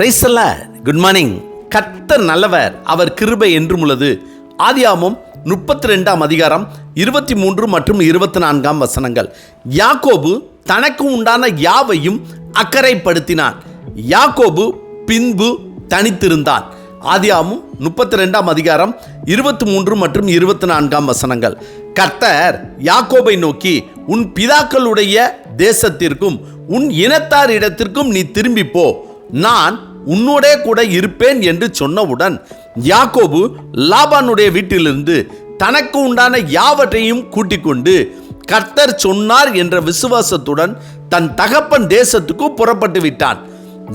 பிரைசல்ல good morning கர்த்தர் நல்லவர் அவர் கிருபை என்றும் உள்ளது. ஆதியாமம் முப்பத்தி ரெண்டாம் அதிகாரம் இருபத்தி மூன்று மற்றும் இருபத்தி நான்காம் வசனங்கள். யாக்கோபு தனக்கு உண்டான யாவையும் அக்கறைப்படுத்தினான். யாக்கோபு பின்பு தனித்திருந்தான். ஆதியாமும் முப்பத்தி ரெண்டாம் அதிகாரம் இருபத்தி மூன்று மற்றும் இருபத்தி நான்காம் வசனங்கள். கர்த்தர் யாக்கோபை நோக்கி உன் பிதாக்களுடைய தேசத்திற்கும் உன் இனத்தார் இடத்திற்கும் நீ திரும்பி போ. நான் உன்னோடே கூட இருப்பேன் என்று சொன்னவுடன் யாக்கோபு லாபானுடைய வீட்டிலிருந்து தனக்கு உண்டான யாவற்றையும் கூட்டிக் கொண்டு கர்த்தர் சொன்னார் என்ற விசுவாசத்துடன் தன் தகப்பன் தேசத்துக்கு புறப்பட்டு விட்டான்.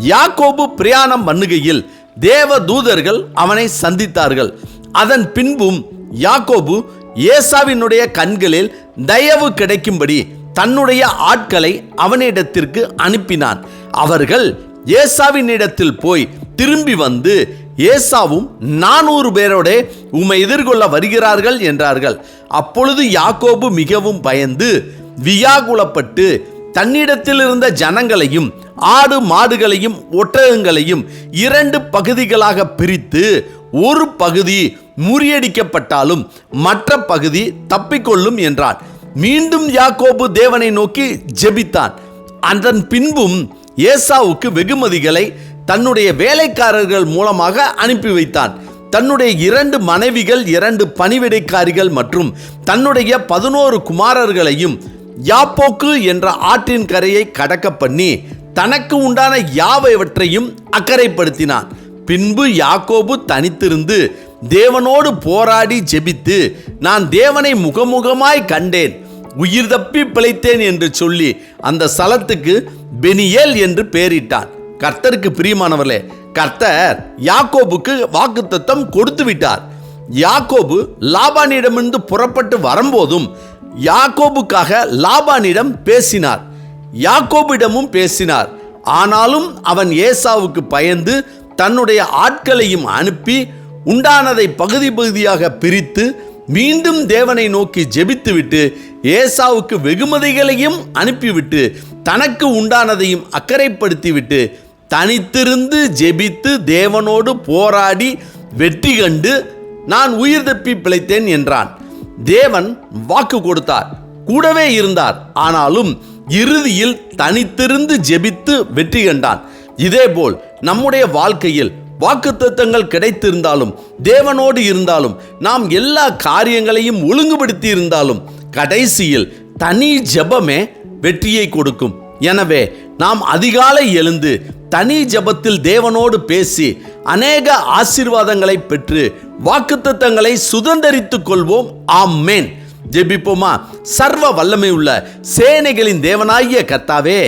யாக்கோபு பிரயாணம் பண்ணுகையில் தேவ தூதர்கள் அவனை சந்தித்தார்கள். அதன் பின்பும் யாக்கோபு ஏசாவினுடைய கண்களில் தயவு கிடைக்கும்படி தன்னுடைய ஆட்களை அவனிடத்திற்கு அனுப்பினான். அவர்கள் ஏசாவினிடத்தில் போய் திரும்பி வந்து ஏசாவும் நானூறு பேரோட உம்மை எதிர்கொள்ள வருகிறார்கள் என்றார்கள். அப்பொழுது யாக்கோபு மிகவும் பயந்து வியாகுலப்பட்டு தன்னிடத்தில் இருந்த ஜனங்களையும் ஆடு மாடுகளையும் ஒட்டகங்களையும் இரண்டு பகுதிகளாக பிரித்து ஒரு பகுதி முறியடிக்கப்பட்டாலும் மற்ற பகுதி தப்பிக்கொள்ளும் என்றான். மீண்டும் யாக்கோபு தேவனை நோக்கி ஜெபித்தான். அதன் பின்பும் ஏசாவுக்கு வெகுமதிகளை தன்னுடைய வேலைக்காரர்கள் மூலமாக அனுப்பி வைத்தான். தன்னுடைய இரண்டு மனைவிகள் இரண்டு பணிவிடைக்காரிகள் மற்றும் தன்னுடைய பதினோரு குமாரர்களையும் யாப்போக்கு என்ற ஆற்றின் கரையை கடக்க பண்ணி தனக்கு உண்டான யாவையவற்றையும் அக்கறைப்படுத்தினான். பின்பு யாக்கோபு தனித்திருந்து தேவனோடு போராடி ஜெபித்து நான் தேவனை முகமுகமாய் கண்டேன் உயிர் தப்பி பிழைத்தேன் என்று சொல்லி அந்த ஸ்தலத்துக்கு பெனியேல் என்று பெயரிட்டான் கர்த்தருக்கு பிரியமானவர்களே கர்த்தர் யாக்கோபுக்கு வாக்குத்தத்தம் கொடுத்து விட்டார் யாக்கோபு லாபானிடமிருந்து புறப்பட்டு வரும்போதும் யாக்கோபுக்காக லாபானிடம் பேசினார். யாக்கோபிடமும் பேசினார். ஆனாலும் அவன் ஏசாவுக்கு பயந்து தன்னுடைய ஆட்களையும் அனுப்பி உண்டானதை பகுதி பகுதியாக பிரித்து மீண்டும் தேவனை நோக்கி ஜெபித்துவிட்டு ஏசாவுக்கு வெகுமதிகளையும் அனுப்பிவிட்டு தனக்கு உண்டானதையும் அக்கறைப்படுத்திவிட்டு தனித்திருந்து ஜெபித்து தேவனோடு போராடி வெற்றி கண்டு நான் உயிர் தப்பி பிழைத்தேன் என்றான். தேவன் வாக்கு கொடுத்தார். கூடவே இருந்தார். ஆனாலும் இறுதியில் தனித்திருந்து ஜெபித்து வெற்றி கண்டான். இதேபோல் நம்முடைய வாழ்க்கையில் வாக்குத்தத்தங்கள் கிடைத்திருந்தாலும் தேவனோடு இருந்தாலும் நாம் எல்லா காரியங்களையும் ஒழுங்குபடுத்தி இருந்தாலும் கடைசியில் தனி ஜெபமே வெற்றியை கொடுக்கும். எனவே நாம் அதிகாலை எழுந்து தனி ஜெபத்தில் தேவனோடு பேசி அநேக ஆசீர்வாதங்களை பெற்று வாக்குத்தத்தங்களை சுதந்திரித்துக் கொள்வோம். ஆம்மேன் ஜெபிப்போமா? சர்வ வல்லமை உள்ள சேனைகளின் தேவனாகிய கர்த்தாவே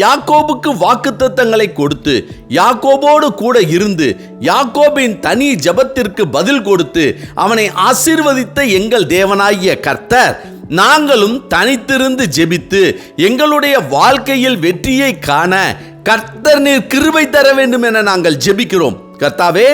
யாக்கோபுக்கு வாக்குத்தத்தங்களை கொடுத்து யாக்கோபோடு கூட இருந்து யாக்கோபின் தனி ஜபத்திற்கு பதில் கொடுத்து அவனை ஆசீர்வதித்த எங்கள் தேவனாகிய கர்த்தர் நாங்களும் தனித்திருந்து ஜெபித்து எங்களுடைய வாழ்க்கையில் வெற்றியை காண கர்த்தர் நீர் கிருபை தர வேண்டும் என நாங்கள் ஜெபிக்கிறோம். கர்த்தாவே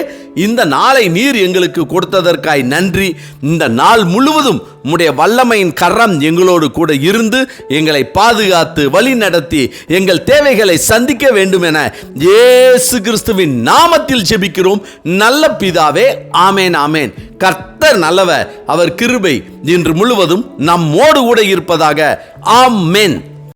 இந்த நாளை நீர் எங்களுக்கு கொடுத்ததற்காய் நன்றி. இந்த நாள் முழுவதும் உம்முடைய வல்லமையின் கரம் எங்களோடு கூட இருந்து எங்களை பாதுகாத்து வழி நடத்தி எங்கள் தேவைகளை சந்திக்க வேண்டும் என இயேசு கிறிஸ்துவின் நாமத்தில் ஜெபிக்கிறோம். நல்ல பிதாவே ஆமேன் ஆமேன். கர்த்தர் நல்லவர் அவர் கிருபை இன்று முழுவதும் நம்மோடு கூட இருப்பதாக. ஆமென்.